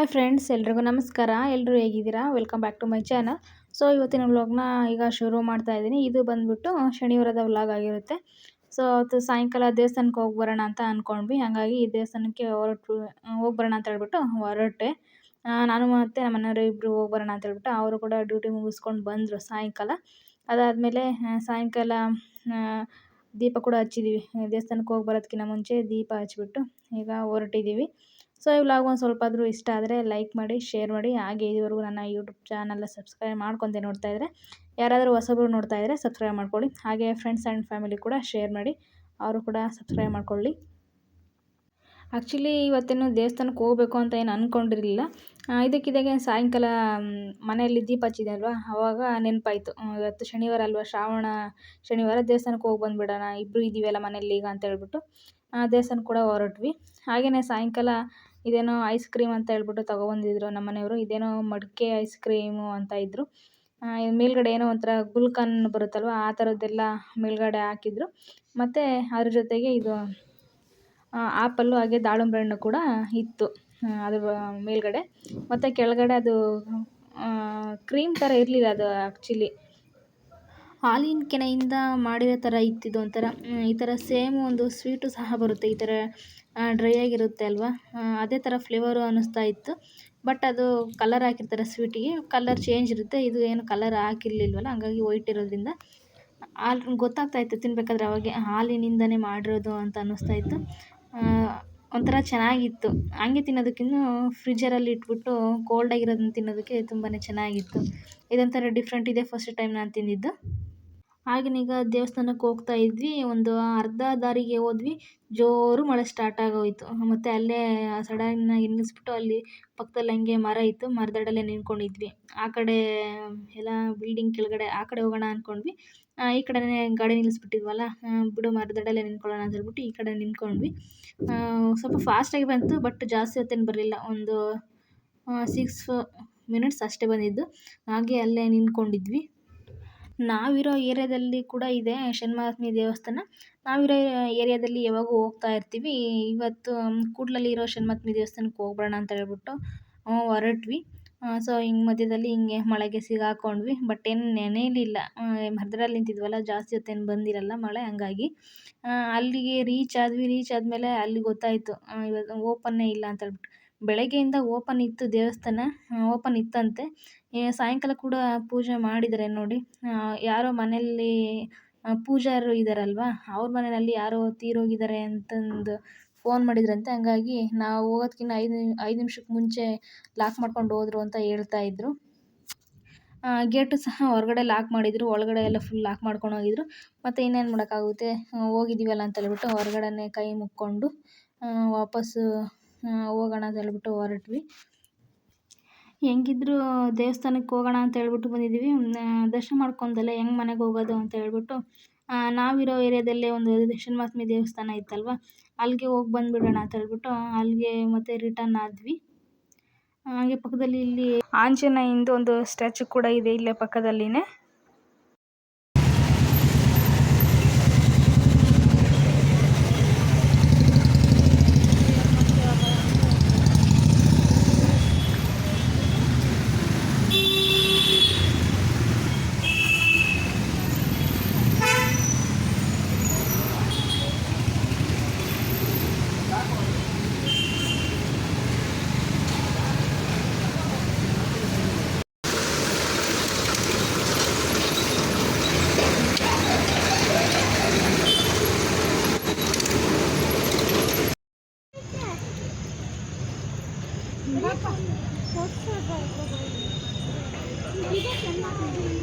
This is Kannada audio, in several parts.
ಹಾಯ್ ಫ್ರೆಂಡ್ಸ್, ಎಲ್ರಿಗೂ ನಮಸ್ಕಾರ. ಎಲ್ಲರೂ ಹೇಗಿದ್ದೀರಾ? Welcome back to my channel so ಇವತ್ತಿನ ವ್ಲಾಗ್ನ ಈಗ ಶುರು ಮಾಡ್ತಾ ಇದ್ದೀನಿ. ಇದು ಬಂದ್ಬಿಟ್ಟು ಶನಿವಾರದ ವ್ಲಾಗ್ ಆಗಿರುತ್ತೆ. ಸೊ ಅವತ್ತು ಸಾಯಂಕಾಲ ದೇವಸ್ಥಾನಕ್ಕೆ ಹೋಗಿ ಬರೋಣ ಅಂತ ಅಂದ್ಕೊಂಡ್ವಿ ಹಾಗಾಗಿ ಈ ದೇವಸ್ಥಾನಕ್ಕೆ ಹೊರಟು, ಹೋಗಿ ಅಂತ ಹೇಳ್ಬಿಟ್ಟು ಹೊರಟೆ. ನಾನು ಮತ್ತು ನಮ್ಮ ಮನೆಯವರು ಇಬ್ಬರು ಹೋಗಿ ಅಂತ ಹೇಳ್ಬಿಟ್ಟು ಅವರು ಕೂಡ ಡ್ಯೂಟಿ ಮುಗಿಸ್ಕೊಂಡು ಬಂದರು ಸಾಯಂಕಾಲ. ಅದಾದಮೇಲೆ ಸಾಯಂಕಾಲ ದೀಪ ಕೂಡ ಹಚ್ಚಿದ್ದೀವಿ ದೇವಸ್ಥಾನಕ್ಕೆ ಹೋಗಿ ಬರೋದಕ್ಕಿಂತ ಮುಂಚೆ ದೀಪ ಹಚ್ಚಿಬಿಟ್ಟು ಈಗ ಹೊರಟಿದ್ದೀವಿ ಸೊ, ಈ ವ್ಲಾಗ್ ಒಂದು ಸ್ವಲ್ಪ ಆದರೂ ಇಷ್ಟ ಆದರೆ ಲೈಕ್ ಮಾಡಿ, ಶೇರ್ ಮಾಡಿ. ಹಾಗೆ ಇದುವರೆಗೂ ನನ್ನ ಯೂಟ್ಯೂಬ್ ಚಾನಲ್ನ ಸಬ್ಸ್ಕ್ರೈಬ್ ಮಾಡ್ಕೊತ ನೋಡ್ತಾ ಇದ್ದರೆ ಯಾರಾದರೂ ಹೊಸಬರು ನೋಡ್ತಾ ಇದ್ದರೆ ಸಬ್ಸ್ಕ್ರೈಬ್ ಮಾಡ್ಕೊಳ್ಳಿ. ಹಾಗೆ ಫ್ರೆಂಡ್ಸ್ ಆ್ಯಂಡ್ ಫ್ಯಾಮಿಲಿ ಕೂಡ ಶೇರ್ ಮಾಡಿ, ಅವರು ಕೂಡ ಸಬ್ಸ್ಕ್ರೈಬ್ ಮಾಡ್ಕೊಳ್ಳಿ. ಆ್ಯಕ್ಚುಲಿ ಇವತ್ತೇನು ದೇವಸ್ಥಾನಕ್ಕೆ ಹೋಗಬೇಕು ಅಂತ ಏನು ಅಂದ್ಕೊಂಡಿರಲಿಲ್ಲ ಇದಕ್ಕಿದ್ದಾಗೆ ಸಾಯಂಕಾಲ ಮನೆಯಲ್ಲಿ ದೀಪ ಹಚ್ಚಿದೆ ಅಲ್ವಾ? ಆವಾಗ ನೆನಪಾಯಿತು. ಇವತ್ತು ಶನಿವಾರ ಅಲ್ವಾ? ಶ್ರಾವಣ ಶನಿವಾರ ದೇವಸ್ಥಾನಕ್ಕೆ ಹೋಗಿ ಬಂದುಬಿಡೋಣ ಇಬ್ಬರು ಇದ್ದೀವಲ್ಲ ಮನೆಯಲ್ಲಿ ಈಗ ಅಂತ ಹೇಳ್ಬಿಟ್ಟು. ದೇವಸ್ಥಾನಕ್ಕೆ ಕೂಡ ಹೊರಟ್ವಿ. ಹಾಗೆಯೇ ಸಾಯಂಕಾಲ ಇದೇನೋ ಐಸ್ ಕ್ರೀಮ್ ಅಂತ ಹೇಳ್ಬಿಟ್ಟು ತೊಗೊಬಂದಿದ್ರು ನಮ್ಮ ಮನೆಯವರು. ಇದೇನೋ ಮಡಿಕೆ ಐಸ್ ಕ್ರೀಮು ಅಂತ ಇದ್ದರು ಮೇಲ್ಗಡೆ ಏನೋ ಒಂಥರ ಗುಲ್ಕನ್ ಬರುತ್ತಲ್ವ, ಆ ಥರದ್ದೆಲ್ಲ ಮೇಲ್ಗಡೆ ಹಾಕಿದ್ರು. ಮತ್ತು ಅದ್ರ ಜೊತೆಗೆ ಇದು ಆ್ಯಪಲ್ಲು ಹಾಗೆ ದಾಳಿಂಬೆ ಹಣ್ಣು ಕೂಡ ಇತ್ತು ಅದ್ರ ಮೇಲ್ಗಡೆ. ಮತ್ತು ಕೆಳಗಡೆ ಅದು ಕ್ರೀಮ್ ಥರ ಇರಲಿಲ್ಲ ಅದು ಆ್ಯಕ್ಚುಲಿ ಹಾಲಿನ ಕೆನೆಯಿಂದ ಮಾಡಿರೋ ಥರ ಇತ್ತಿದ್ದು ಒಂಥರ ಈ ಥರ ಸೇಮ್ ಒಂದು ಸ್ವೀಟು ಸಹ ಬರುತ್ತೆ. ಈ ಥರ ಡ್ರೈ ಆಗಿರುತ್ತೆ ಅಲ್ವಾ? ಅದೇ ಥರ ಫ್ಲೇವರು ಅನ್ನಿಸ್ತಾ ಇತ್ತು. ಬಟ್ ಅದು ಕಲರ್ ಹಾಕಿರ್ತಾರೆ ಸ್ವೀಟಿಗೆ. ಕಲರ್ ಚೇಂಜ್ ಇರುತ್ತೆ. ಇದು ಏನು ಕಲರ್ ಹಾಕಿರ್ಲಿಲ್ವಲ್ಲ? ಹಂಗಾಗಿ ವೈಟ್ ಇರೋದ್ರಿಂದ. ಹಾಲು, ಗೊತ್ತಾಗ್ತಾ ಇತ್ತು ತಿನ್ನಬೇಕಾದ್ರೆ ಅವಾಗೆ ಹಾಲಿನಿಂದನೇ ಮಾಡಿರೋದು ಅಂತ ಅನ್ನಿಸ್ತಾ ಇತ್ತು. ಒಂಥರ ಚೆನ್ನಾಗಿತ್ತು. ಹಂಗೆ ತಿನ್ನೋದಕ್ಕಿಂತ ಫ್ರಿಜ್ಜರಲ್ಲಿ ಇಟ್ಬಿಟ್ಟು ಕೋಲ್ಡ್ ಆಗಿರೋದನ್ನ ತಿನ್ನೋದಕ್ಕೆ ತುಂಬಾ ಚೆನ್ನಾಗಿತ್ತು. ಇದೊಂಥರ ಡಿಫ್ರೆಂಟ್ ಇದೆ ಫಸ್ಟ್ ಟೈಮ್ ನಾನು ತಿಂದಿದ್ದು. ಈಗ ದೇವಸ್ಥಾನಕ್ಕೆ ಹೋಗ್ತಾ ಇದ್ವಿ, ಒಂದು ಅರ್ಧ ದಾರಿಗೆ ಹೋದ್ವಿ, ಜೋರು ಮಳೆ ಸ್ಟಾರ್ಟ್ ಆಗೋಯಿತು. ಮತ್ತು ಅಲ್ಲೇ ಸಡನ್ನಾಗಿ ನಿಲ್ಲಿಸ್ಬಿಟ್ಟು ಅಲ್ಲಿ ಪಕ್ಕದಲ್ಲಿ ಹಂಗೆ ಮರ ಇತ್ತು, ಮರದಡಲ್ಲೇ ನಿಂತ್ಕೊಂಡಿದ್ವಿ. ಆ ಕಡೆ ಎಲ್ಲ ಬಿಲ್ಡಿಂಗ್ ಕೆಳಗಡೆ, ಆ ಕಡೆ ಹೋಗೋಣ ಅಂದ್ಕೊಂಡ್ವಿ ಈ ಕಡೆನೇ ಗಾಡಿ ನಿಲ್ಲಿಸ್ಬಿಟ್ಟಿದ್ವಲ್ಲ ಬಿಡು ಮರದಡಲ್ಲೇ ನಿಂತ್ಕೊಳ್ಳೋಣ ಅಂತ ಹೇಳ್ಬಿಟ್ಟು ಈ ಕಡೆ ನಿಂತ್ಕೊಂಡ್ವಿ. ಸ್ವಲ್ಪ ಫಾಸ್ಟಾಗಿ ಬಂತು ಬಟ್ ಜಾಸ್ತಿ ಹೊತ್ತೇನು ಬರಲಿಲ್ಲ. ಒಂದು ಸಿಕ್ಸ್ ಮಿನಿಟ್ಸ್ ಅಷ್ಟೇ ಬಂದಿದ್ದು. ಹಾಗೆ ಅಲ್ಲೇ ನಿಂತ್ಕೊಂಡಿದ್ವಿ. ನಾವಿರೋ ಏರಿಯಾದಲ್ಲಿ ಕೂಡ ಇದೆ ಶನಿಮಹಾತ್ಮೆ ದೇವಸ್ಥಾನ. ನಾವಿರೋ ಏರಿಯಾದಲ್ಲಿ ಯಾವಾಗೂ ಹೋಗ್ತಾ ಇರ್ತೀವಿ. ಇವತ್ತು ಕೂಡ್ಲಲ್ಲಿ ಇರೋ ಶನಿಮಹಾತ್ಮೆ ದೇವಸ್ಥಾನಕ್ಕೆ ಹೋಗ್ಬರೋಣ ಅಂತ ಹೇಳ್ಬಿಟ್ಟು ಹೊರಟ್ವಿ. ಸೊ, ಹಿಂಗೆ ಮಧ್ಯದಲ್ಲಿ ಹಿಂಗೆ ಮಳೆಗೆ ಸಿಗಾಕೊಂಡ್ವಿ. ಬಟ್ ಏನು ನೆನೆಯಲಿಲ್ಲ ಮಧ್ಯದಲ್ಲಿ ನಿಂತಿದ್ವಲ್ಲ, ಜಾಸ್ತಿ ಹೊತ್ತೇನು ಬಂದಿರಲ್ಲ ಮಳೆ, ಹಂಗಾಗಿ. ಅಲ್ಲಿಗೆ ರೀಚ್ ಆದ್ವಿ. ರೀಚ್ ಆದಮೇಲೆ ಅಲ್ಲಿ ಗೊತ್ತಾಯಿತು. ಇವತ್ತು ಓಪನ್ನೇ ಇಲ್ಲ ಅಂತ ಹೇಳ್ಬಿಟ್ಟು. ಬೆಳಗ್ಗೆಯಿಂದ ಓಪನ್ ಇತ್ತು ದೇವಸ್ಥಾನ ಓಪನ್ ಇತ್ತಂತೆ. ಸಾಯಂಕಾಲ ಕೂಡ ಪೂಜೆ ಮಾಡಿದ್ದಾರೆ ನೋಡಿ. ಯಾರೋ ಮನೆಯಲ್ಲಿ ಪೂಜಾರರು ಇದ್ದಾರಲ್ವಾ ಅವ್ರ ಮನೆಯಲ್ಲಿ ಯಾರೋ ತೀರೋಗಿದ್ದಾರೆ ಅಂತಂದು ಫೋನ್ ಮಾಡಿದ್ರಂತೆ. ಹಂಗಾಗಿ ನಾವು ಹೋಗೋದ್ಕಿಂತ ಐದು ಐದು ನಿಮಿಷಕ್ಕೆ ಮುಂಚೆ ಲಾಕ್ ಮಾಡ್ಕೊಂಡು ಹೋದ್ರು ಅಂತ ಹೇಳ್ತಾ ಇದ್ರು. ಗೇಟು ಸಹ ಹೊರಗಡೆ ಲಾಕ್ ಮಾಡಿದ್ರು. ಒಳಗಡೆ ಎಲ್ಲ ಫುಲ್ ಲಾಕ್ ಮಾಡ್ಕೊಂಡು ಹೋಗಿದ್ರು. ಮತ್ತು ಇನ್ನೇನು ಮಾಡೋಕ್ಕಾಗುತ್ತೆ? ಹೋಗಿದ್ದೀವಲ್ಲ ಅಂತ ಹೇಳ್ಬಿಟ್ಟು ಹೊರಗಡೆನೇ ಕೈ ಮುಕ್ಕೊಂಡು ವಾಪಸ್ಸು ಹೋಗೋಣ ಅಂತ ಹೇಳ್ಬಿಟ್ಟು ಹೊರಟ್ವಿ. ಹೆಂಗಿದ್ರು ದೇವಸ್ಥಾನಕ್ಕೆ ಹೋಗೋಣ ಅಂತ ಹೇಳ್ಬಿಟ್ಟು ಬಂದಿದ್ದೀವಿ. ದರ್ಶನ ಮಾಡ್ಕೊಂಡಲ್ಲೇ ಹೆಂಗೆ ಮನೆಗೆ ಹೋಗೋದು ಅಂತ ಹೇಳ್ಬಿಟ್ಟು ನಾವಿರೋ ಏರಿಯಾದಲ್ಲೇ ಒಂದು ಮಹಾತ್ಮೆ ದೇವಸ್ಥಾನ ಇತ್ತಲ್ವ, ಅಲ್ಲಿಗೆ ಹೋಗಿ ಬಂದುಬಿಡೋಣ ಅಂತ ಹೇಳ್ಬಿಟ್ಟು, ಅಲ್ಲಿಗೆ ಮತ್ತೆ ರಿಟರ್ನ್ ಆದ್ವಿ. ಹಾಗೆ ಪಕ್ಕದಲ್ಲಿ ಇಲ್ಲಿ ಆಂಜನೇಯಂದು ಒಂದು ಸ್ಟ್ಯಾಚು ಕೂಡ ಇದೆ ಇಲ್ಲೇ ಪಕ್ಕದಲ್ಲಿನೇ. Thank you.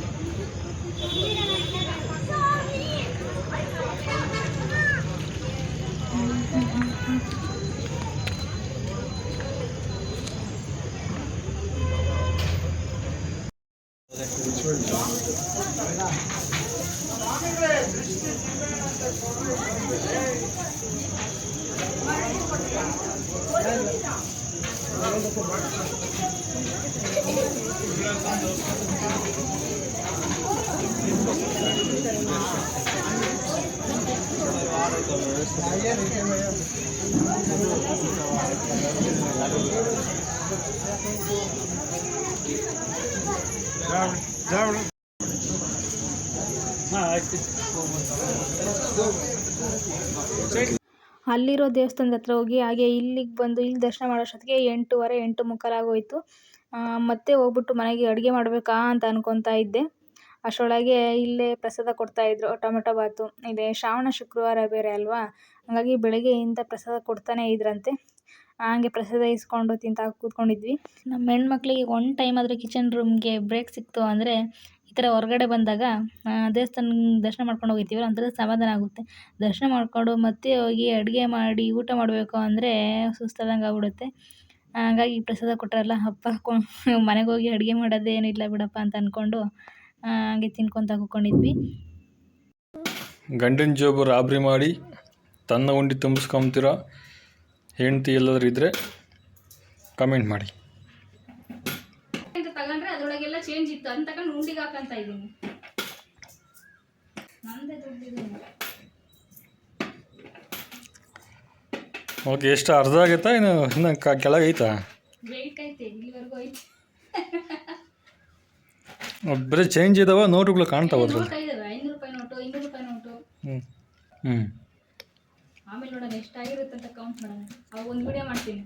Thank you. ಅಲ್ಲಿರೋ ದೇವಸ್ಥಾನದ ಹತ್ರ ಹೋಗಿ, ಹಾಗೆ ಇಲ್ಲಿಗೆ ಬಂದು ಇಲ್ಲಿ ದರ್ಶನ ಮಾಡೋಷ್ಟೊತ್ತಿಗೆ ಎಂಟೂವರೆ, ಎಂಟು ಮುಕ್ಕಾಲಾಗೋಯಿತು. ಮತ್ತೆ ಹೋಗ್ಬಿಟ್ಟು ಮನೆಗೆ ಅಡುಗೆ ಮಾಡಬೇಕಾ ಅಂತ ಅನ್ಕೊತಾ ಇದ್ದೆ. ಅಷ್ಟರೊಳಗೆ ಇಲ್ಲೇ ಪ್ರಸಾದ ಕೊಡ್ತಾಯಿದ್ರು ಟೊಮೆಟೊ ಬಾತು. ಇದೆ, ಶ್ರಾವಣ ಶುಕ್ರವಾರ ಬೇರೆ ಅಲ್ವಾ? ಹಾಗಾಗಿ ಬೆಳಗ್ಗೆಯಿಂದ ಪ್ರಸಾದ ಕೊಡ್ತಾನೆ ಇದ್ರಂತೆ. ಹಂಗೆ ಪ್ರಸಾದ ಇಸ್ಕೊಂಡು ತಿಂತಾ ಕೂತ್ಕೊಂಡಿದ್ವಿ. ನಮ್ಮ ಹೆಣ್ಮಕ್ಳಿಗೆ ಒನ್ ಟೈಮ್ ಆದರೂ ಕಿಚನ್ ರೂಮ್ಗೆ ಬ್ರೇಕ್ ಸಿಕ್ತು ಅಂದರೆ ಈ ಥರ ಹೊರಗಡೆ ಬಂದಾಗ ದೇವಸ್ಥಾನ ದರ್ಶನ ಮಾಡ್ಕೊಂಡು ಹೋಗಿರ್ತೀವಲ್ಲ ಒಂಥರ ಸಮಾಧಾನ ಆಗುತ್ತೆ. ದರ್ಶನ ಮಾಡಿಕೊಂಡು ಮತ್ತೆ ಹೋಗಿ ಅಡುಗೆ ಮಾಡಿ ಊಟ ಮಾಡಬೇಕು ಅಂದರೆ ಸುಸ್ತಾದಂಗೆ ಆಗ್ಬಿಡುತ್ತೆ. ಹಾಗಾಗಿ ಪ್ರಸಾದ ಕೊಟ್ಟರಲ್ಲ ಅಪ್ಪ ಮನೆಗೆ ಹೋಗಿ ಅಡುಗೆ ಮಾಡೋದೇನಿಲ್ಲ ಬಿಡಪ್ಪ ಅಂತ ಅಂದ್ಕೊಂಡು ಹಂಗೆ ತಿನ್ಕೊತ ಕೂತ್ಕೊಂಡಿದ್ವಿ. ಗಂಡಿನ ಜೋಬು ರಾಬ್ರಿ ಮಾಡಿ, ತನ್ನ ಉಂಡಿ ತುಂಬಿಸ್ಕೊಂತೀರೋ? ಹೆಂಡ್ತಿ ಎಲ್ಲಾದ್ರೂ ಇದ್ದರೆ ಕಮೆಂಟ್ ಮಾಡಿ. ಅಂತ ತಗೊಂಡ್ರೆ ಅದ್ರೊಳಗೆಲ್ಲ ಚೇಂಜ್ ಇತ್ತು. ಅಂತ ತಗೊಂಡು ಉಂಡಿಗೆ ಹಾಕಂತ ಇದ್ದೀನಿ. ನಂದೇ ದುಡ್ಡಿದೆ ಓಕೆ ಎಷ್ಟು ಅರ್ಧ ಆಗೈತಾ? ಇನ್ನು ಕೆಳಗೆ ಐತಾ? ಬರೀ ಚೇಂಜ್ ಇದಾವ ನೋಟುಗಳು ಕಾಣ್ತಾವ ಅದ್ರಲ್ಲಿ. ಹ್ಞೂ ಹ್ಞೂ ಎಷ್ಟಾಗಿರುತ್ತೆ ಅಂತ ಕೌಂಟ್ ಮಾಡೋಣ. ಅವಾಗ ಒಂದು ವಿಡಿಯೋ ಮಾಡ್ತೀನಿ.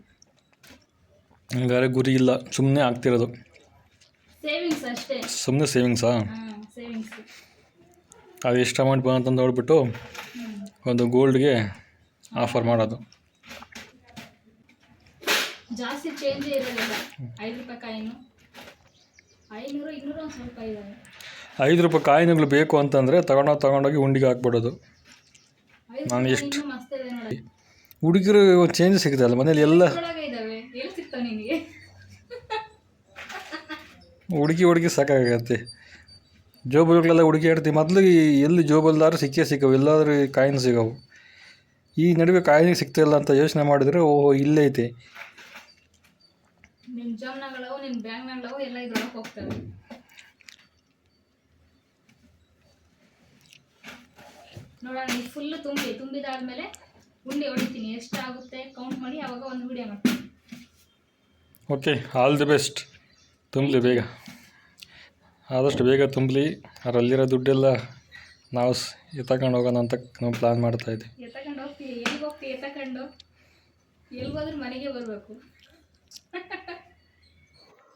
ಹಂಗಾರೆ ಗುರಿ ಇಲ್ಲ ಸುಮ್ಮನೆ ಆಗ್ತಿರೋದು. ಸೇವಿಂಗ್ಸ್ ಅಷ್ಟೇ. ಸುಮ್ಮನೆ ಸೇವಿಂಗ್ಸಾ ಹಾಂ ಸೇವಿಂಗ್ಸ್ ಅದು ಎಷ್ಟು ಅಮೌಂಟ್ ಬಂತಂತ ನೋಡ್ಬಿಟ್ಟು ಒಂದು ಗೋಲ್ಡ್ಗೆ ಆಫರ್ ಮಾಡೋದು. ಜಾಸ್ತಿ ಚೇಂಜ್ ಇರೋದಿಲ್ಲ. ಐದು ರೂಪಾಯಿ ಕಾಯಿನು. ಐನೂರು ಇನ್ನೂರು ಒಂದು ಸ್ವಲ್ಪ ಇದ್ದಾವೆ ಐದು ರೂಪಾಯಿ ಕಾಯಿನ್ಗಳು ಬೇಕು ಅಂತಂದರೆ ತಗೊಂಡೋಗಿ ತಗೊಂಡೋಗಿ ಉಂಡಿಗೆ ಹಾಕ್ಬಿಡೋದು. ನಾನು ಎಷ್ಟು- ಹುಡುಗಿರು ಚೇಂಜ್ ಸಿಗುತ್ತೆ ಅಲ್ಲ ಮನೇಲಿ ಎಲ್ಲ ಹುಡುಗಿ ಹುಡುಗಿ ಸಾಕಾಗತ್ತೆ. ಜೋಬಲ್ಗಳೆಲ್ಲ ಹುಡುಗಿ ಆಡ್ತೀವಿ. ಮೊದಲು ಎಲ್ಲಿ ಜೋಬಲ್ದಾರು ಸಿಕ್ಕೇ ಸಿಕ್ಕವು ಎಲ್ಲಾದ್ರೂ ಕಾಯಿನ್ ಸಿಗವು. ಈ ನಡುವೆ ಕಾಯಿನ್ ಸಿಗ್ತಾಯಿಲ್ಲ ಅಂತ ಯೋಚನೆ ಮಾಡಿದ್ರೆ ಓಹೋ ಇಲ್ಲೇ ಐತೆ. ನೋಡೋಣ ಫುಲ್ ಫುಲ್ಲು ತುಂಬಿ ತುಂಬಿದಾದ್ಮೇಲೆ ಉಂಡೆ ಹೊಡಿತೀನಿ. ಎಷ್ಟಾಗುತ್ತೆ? ಕೌಂಟ್ ಮಾಡಿ ಆವಾಗ ಒಂದು ವಿಡಿಯೋ ಮಾಡ್ತೀನಿ. ಓಕೆ ಆಲ್ ದಿ ಬೆಸ್ಟ್ ತುಂಬಲಿ ಬೇಗ. ಆದಷ್ಟು ಬೇಗ ತುಂಬಲಿ. ಅದರಲ್ಲಿರೋ ದುಡ್ಡೆಲ್ಲ ನಾವು ಎತ್ತಕೊಂಡು ತಗೊಂಡು ಹೋಗೋಣ ಅಂತ ನಾವು ಪ್ಲ್ಯಾನ್ ಮಾಡ್ತಾ ಇದ್ದೀವಿ ಎತ್ತಕೊಂಡು ಹೋಗ್ತೀವಿ ಎಲ್ಲಿಗೆ ಹೋಗ್ತೀವಿ ಎತ್ತಕೊಂಡು ಎಲ್ಲಿಗೋದ್ರೂ ಮನೆಗೆ ಬರಬೇಕು.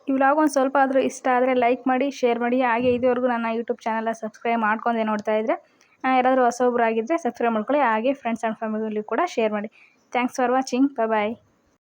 ಈ ವ್ಲಾಗ್ ಒಂದು ಸ್ವಲ್ಪ ಆದರೂ ಇಷ್ಟ ಆದರೆ ಲೈಕ್ ಮಾಡಿ ಶೇರ್ ಮಾಡಿ. ಹಾಗೆ ಇದುವರೆಗೂ ನನ್ನ ಯೂಟ್ಯೂಬ್ ಚಾನಲ್ನ ಸಬ್ಸ್ಕ್ರೈಬ್ ಮಾಡ್ಕೊಂಡೆ ನೋಡ್ತಾ ಇದ್ದರೆ ಯಾರಾದರೂ ಹೊಸೊಬ್ರು ಆಗಿದ್ದರೆ ಸಬ್ಸ್ಕ್ರೈಬ್ ಮಾಡ್ಕೊಳ್ಳಿ. ಹಾಗೆ ಫ್ರೆಂಡ್ಸ್ ಆ್ಯಂಡ್ ಫ್ಯಾಮಿಲಿ ಕೂಡ ಶೇರ್ ಮಾಡಿ. Thanks for watching bye